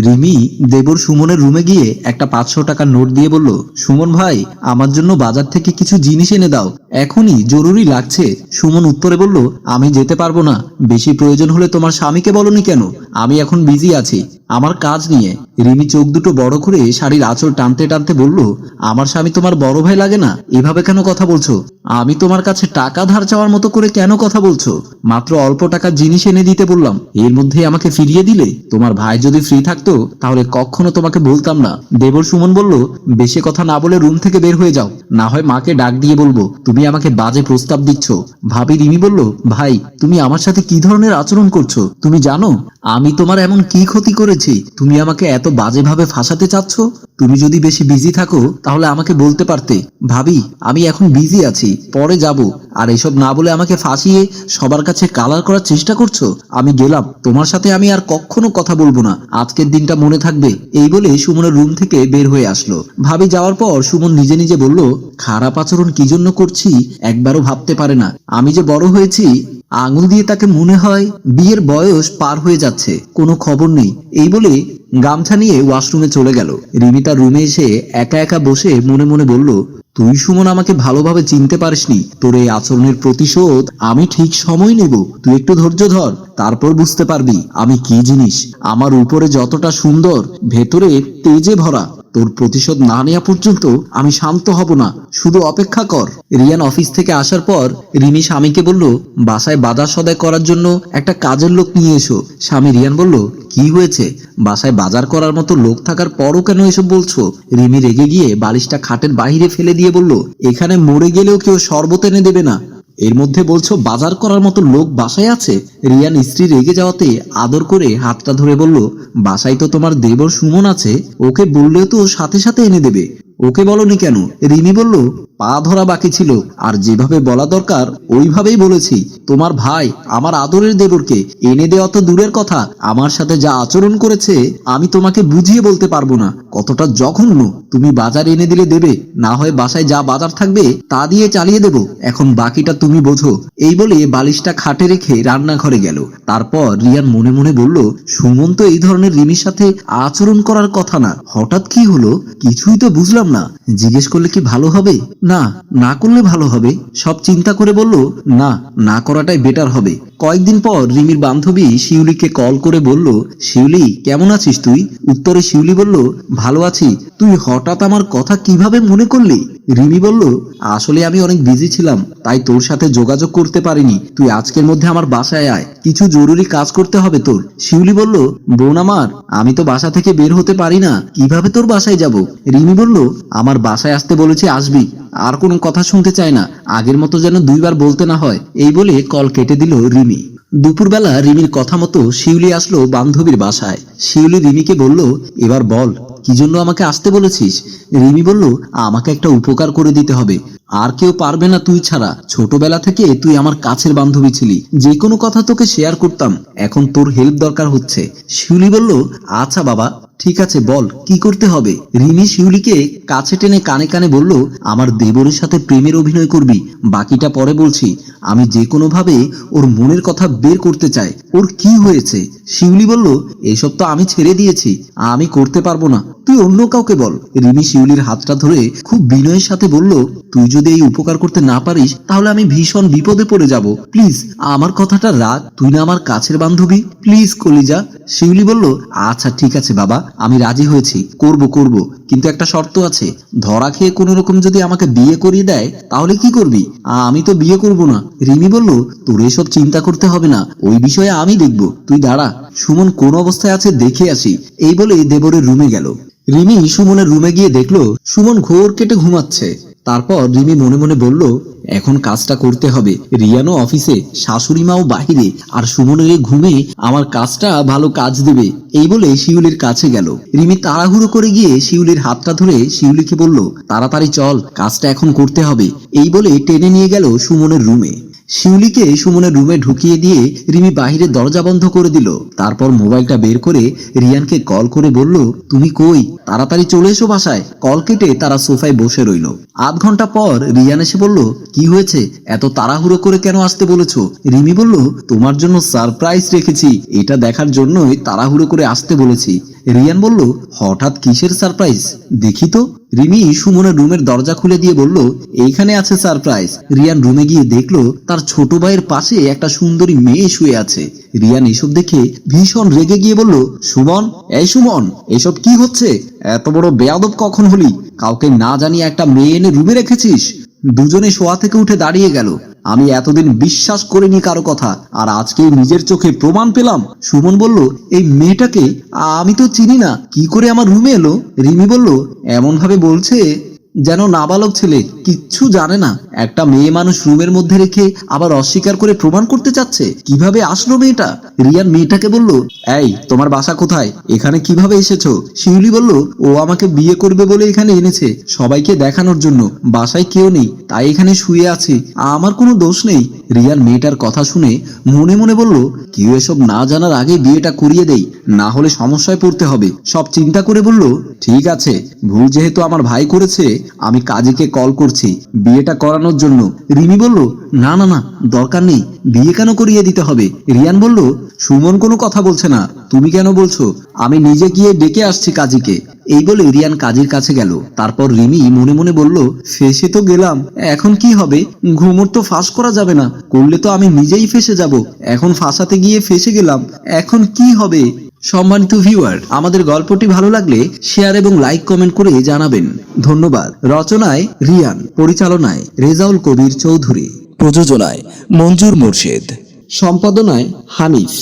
রিমি দেবর সুমনের রুমে গিয়ে একটা পাঁচশো টাকার নোট দিয়ে বলল, সুমন ভাই, আমার জন্য বাজার থেকে কিছু জিনিস এনে দাও। এখনই জরুরি লাগছে। সুমন উত্তরে বলল, আমি যেতে পারব না। বেশি প্রয়োজন হলে তোমার স্বামীকে বলনি কেন? আমি এখন বিজি আছি। আমার কাজ নিয়ে রিমি চোখ দুটো বড় করে শাড়ির আঁচল টানতে টানতে বলল, আমার স্বামী তোমার বড় ভাই লাগে না? এভাবে কেন কথা বলছো? আমি তোমার কাছে টাকা ধার চাওয়ার মতো করে কেন কথা বলছো? মাত্র অল্প টাকার জিনিস এনে দিতে বললাম। এর মধ্যে আমাকে ফিরিয়ে দিলে? তোমার ভাই যদি ফ্রি থাকতো, তাহলে কখনো তোমাকে বলতাম না। দেবর সুমন বলল, বেশি কথা না বলে রুম থেকে বের হয়ে যাও। না হয় মাকে ডাক দিয়ে বলব, তুমি আমাকে বাজে প্রস্তাব দিচ্ছ। ভাবি রিমি বলল, ভাই, তুমি আমার সাথে কি ধরনের আচরণ করছ? তুমি জানো, আমি তোমার এমন কি ক্ষতি করেছি? তুমি আমাকে এত বাজেভাবে ফাঁসাতে চাচ্ছ? তুমি যদি বেশি বিজি থাকো, তাহলে আমাকে বলতে পারতে। ভাবি, আমি এখন বিজি আছি, পরে যাব। আর এসব না বলে আমাকে ফাঁসিয়ে সবার কাছে কালার করার চেষ্টা করছ? আমি গেলাম। তোমার সাথে আমি আর কখনো কথা বলব না। আজকের দিনটা মনে থাকবে, এই বলে সুমনের রুম থেকে বের হয়ে আসলো। ভাবি যাওয়ার পর সুমন নিজে নিজে বলল, খারাপ আচরণ কি জন্য করছি? একবারও ভাবতে পারে না। আমি যে বড় হয়েছি, আঙুল দিয়ে তাকে মনে হয় বিয়ের বয়স পার হয়ে যাচ্ছে। কোনো খবর নেই। এই বলে গামছা নিয়ে ওয়াশরুমে চলে গেল। রিমি তার রুমে এসে একা একা বসে মনে মনে বলল তুই সুমন আমাকে ভালোভাবে চিনতে পারিসনি। তোর এই আচরণের প্রতিশোধ আমি ঠিক সময় নেব। তুই একটু ধৈর্য ধর, তারপর বুঝতে পারবি আমি কি জিনিস। আমার উপরে যতটা সুন্দর, ভেতরে তেজে ভরা। তোর প্রতিশোধ না নেওয়া পর্যন্ত আমি শান্ত হব না, শুধু অপেক্ষা কর। রিয়ান অফিস থেকে আসার পর রিমি স্বামীকে বলল, বাসায় বাজার সদায় করার জন্য একটা কাজের লোক নিয়ে এসো। স্বামী রিয়ান বলল, কি হয়েছে? বাসায় বাজার করার মতো লোক থাকার পরও কেন এসব বলছো? রিমি রেগে গিয়ে বালিশটা খাটের বাইরে ফেলে দিয়ে বলল, এখানে মরে গেলেও কেউ শরবত এনে দেবে না। এর মধ্যে বলছো, বাজার করার মতো লোক বাসায় আছে? রিয়ান স্ত্রী রেগে যাওয়াতে আদর করে হাতটা ধরে বলল, বাসায় তো তোমার দেবর সুমন আছে, ওকে বললেও তো সাথে সাথে এনে দেবে। ওকে বলনি কেন? রিমি বলল পা ধরা বাকি ছিল। আর যেভাবে বলা দরকার, ওইভাবেই বলেছি, তোমার ভাই আমার আদরের দেবরকে এনে দেওয়া তো দূরের কথা, আমার সাথে যা আচরণ করেছে, আমি তোমাকে বুঝিয়ে বলতে পারব না। কতটা জঘন্য, তুমি বাজার এনে দিলে দেবে, না হয় বাসায় যা বাজার থাকবে, তা দিয়ে চালিয়ে দেব। এখন বাকিটা তুমি বোঝো। এই বলে বালিশটা খাটে রেখে রান্নাঘরে গেল। তারপর রিয়ান মনে মনে বলল, সুমন তো এই ধরনের রিমির সাথে আচরণ করার কথা না। হঠাৎ কি হলো? কিছুই তো বুঝলাম না। জিজ্ঞেস করলে কি ভালো হবে? না না করলে ভালো হবে। সব চিন্তা করে বলল, না না করাটাই বেটার হবে। কয়েকদিন পর রিমির বান্ধবী শিউলিকে কল করে বলল, শিউলি, কেমন আছিস তুই? উত্তরে শিউলি বলল, ভালো আছি। তুই হঠাৎ আমার কথা কীভাবে মনে করলি? রিমি বলল, আসলে আমি অনেক বিজি ছিলাম, তাই তোর সাথে যোগাযোগ করতে পারিনি। তুই আজকের মধ্যে আমার বাসায় আয়। কিছু জরুরি কাজ করতে হবে তোর। শিউলি বলল, বোন আমার, আমি তো বাসা থেকে বের হতে পারি না। কীভাবে তোর বাসায় যাব? রিমি বলল, আমার বাসায় আসতে বলেছি আসবি। আর কোনো কথা শুনতে চায় না। আগের মতো যেন দুইবার বলতে না হয়। এই বলে কল কেটে দিল রিমি। দুপুরবেলা রিমির কথা মতো শিউলি আসলো বান্ধবীর বাসায়। শিউলি রিমিকে বলল, এবার বল। কি জন্য আমাকে আসতে বলেছিস? রিমি বলল, আমাকে একটা উপকার করে দিতে হবে। আর কেউ পারবে না তুই ছাড়া। ছোটবেলা থেকে তুই আমার কাছের বান্ধবী ছিলি। যে কোনো কথা তোকে শেয়ার করতাম। এখন তোর হেল্প দরকার হচ্ছে। শিউলি বলল আচ্ছা বাবা, ঠিক আছে, বল, কি করতে হবে? রিমি শিউলিকে কাছে টেনে কানে কানে বলল, আমার দেবরের সাথে প্রেমের অভিনয় করবি। বাকিটা পরে বলছি। আমি যে কোনো ভাবে ওর মনের কথা বের করতে চাই। ওর কি হয়েছে? শিউলি বলল, এসব তো আমি ছেড়ে দিয়েছি। আমি করতে পারব না। তুই অন্য কাউকে বল। রিমি শিউলির হাতটা ধরে খুব বিনয়ের সাথে বলল তুই যদি এই উপকার করতে না পারিস, তাহলে আমি ভীষণ বিপদে পড়ে যাব। প্লিজ, আমার কথাটা রাখ। তুই না আমার কাছের বান্ধবী? প্লিজ, কলিজা। শিউলি বলল আচ্ছা ঠিক আছে বাবা, আমি রাজি হয়েছি। করব করব। কিন্তু একটা শর্ত আছে। ধরা খেয়ে কোনো রকম যদি আমাকে বিয়ে করিয়ে দেয়, তাহলে কি করবি? আমি তো বিয়ে করব না। রিমি বলল, তোর এসব চিন্তা করতে হবে না। ওই বিষয়ে আমি দেখব। তুই দাঁড়া। সুমন কোন অবস্থায় আছে দেখে আসি। এই বলে দেবরের রুমে গেল। রিমি সুমনের রুমে গিয়ে দেখল, সুমন ঘোর কেটে ঘুমাচ্ছে। তারপর রিমি মনে মনে বলল, এখন কাজটা করতে হবে। রিয়ানো অফিসে শাশুড়ি মাও বাহিরে, আর সুমনের ঘুমে আমার কাজটা ভালো কাজ দেবে। এই বলে শিউলির কাছে গেল। রিমি তাড়াহুড়ো করে গিয়ে শিউলির হাতটা ধরে শিউলিকে বলল, তাড়াতাড়ি চল, কাজটা এখন করতে হবে। এই বলে টেনে নিয়ে গেল সুমনের রুমে। শিউলিকে সুমনের রুমে ঢুকিয়ে দিয়ে রিমি বাহিরে দরজা বন্ধ করে দিল। তারপর মোবাইলটা বের করে রিয়ানকে কল করে বলল, তুমি কই? তাড়াতাড়ি চলে এসো বাসায়। কল কেটে তারা সোফায় বসে রইল। আধ ঘণ্টা পর রিয়ান এসে বলল, কি হয়েছে? এত তাড়াহুড়ো করে কেন আসতে বলেছ? রিমি বলল, তোমার জন্য সারপ্রাইজ রেখেছি। এটা দেখার জন্যই তাড়াহুড়ো করে আসতে বলেছি। রিয়ান বলল, হঠাৎ কিসের সারপ্রাইজ? দেখি তো। রিমি সুমনের রুমের দরজা খুলে দিয়ে বলল, এইখানে আছে সারপ্রাইজ। রিয়ান রুমে গিয়ে দেখল, তার ছোট ভাইয়ের পাশে একটা সুন্দরী মেয়ে শুয়ে আছে। রিয়ান এসব দেখে ভীষণ রেগে গিয়ে বলল, সুমন, এই সুমন, এসব কি হচ্ছে? এত বড় বেয়াদব কখন হলি? কাউকে না জানিয়ে একটা মেয়ে এনে রুমে রেখেছিস? দুজনে শোয়া থেকে উঠে দাঁড়িয়ে গেল। আমি এতদিন বিশ্বাস করিনি কারও কথা, আর আজকে নিজের চোখে প্রমাণ পেলাম। সুমন বলল, এই মেয়েটাকে আমি তো চিনি না, কি করে আমার রুমে এলো? রিমি বলল এমন ভাবে বলছে যেন নাবালক ছেলে কিচ্ছু জানে না। একটা মেয়ে মানুষ রুমের মধ্যে রেখে আবার অস্বীকার করে প্রমাণ করতে চাচ্ছে। কীভাবে আসলো মেয়েটা? রিয়ান মেয়েটাকে বলল, এই, তোমার বাসা কোথায়? এখানে কীভাবে এসেছ? শিউলি বলল, ও আমাকে বিয়ে করবে বলে এখানে এনেছে, সবাইকে দেখানোর জন্য। বাসায় কেউ নেই, তাই এখানে শুয়ে আছি। আমার কোনো দোষ নেই। রিয়ান মেয়েটার কথা শুনে মনে মনে বলল, কেউ এসব না জানার আগে বিয়েটা করিয়ে দেই, না হলে সমস্যায় পড়তে হবে। সব চিন্তা করে বলল, ঠিক আছে, ভুল যেহেতু আমার ভাই করেছে, আমি কাজীকে কল করছি, বিয়েটা করানোর জন্য। রিমি বলল না না না, দরকার নেই। বিয়ে কেন করিয়ে দিতে হবে? রিয়ান বলল, সুমন কোনো কথা বলছে না। তুমি কেন বলছো? আমি নিজে গিয়ে ডেকে আসছি কাজীকে। এই বলে রিয়ান কাজীর কাছে গেল। তারপর রিমি মনে মনে বলল, ফেসে তো গেলাম। এখন কি হবে? ঘুমোর তো ফাঁস করা যাবে না। করলে তো আমি নিজেই ফেসে যাব। এখন ফাঁসাতে গিয়ে ফেসে গেলাম। এখন কি হবে? সম্মানিত ভিউয়ার, আমাদের গল্পটি ভালো লাগলে শেয়ার এবং লাইক কমেন্ট করে জানাবেন। ধন্যবাদ। রচনায় রিয়ান, পরিচালনায় রেজাউল কবির চৌধুরী। প্রযোজনায় মঞ্জুর মুর্শিদ। সম্পাদনায় হানিফ।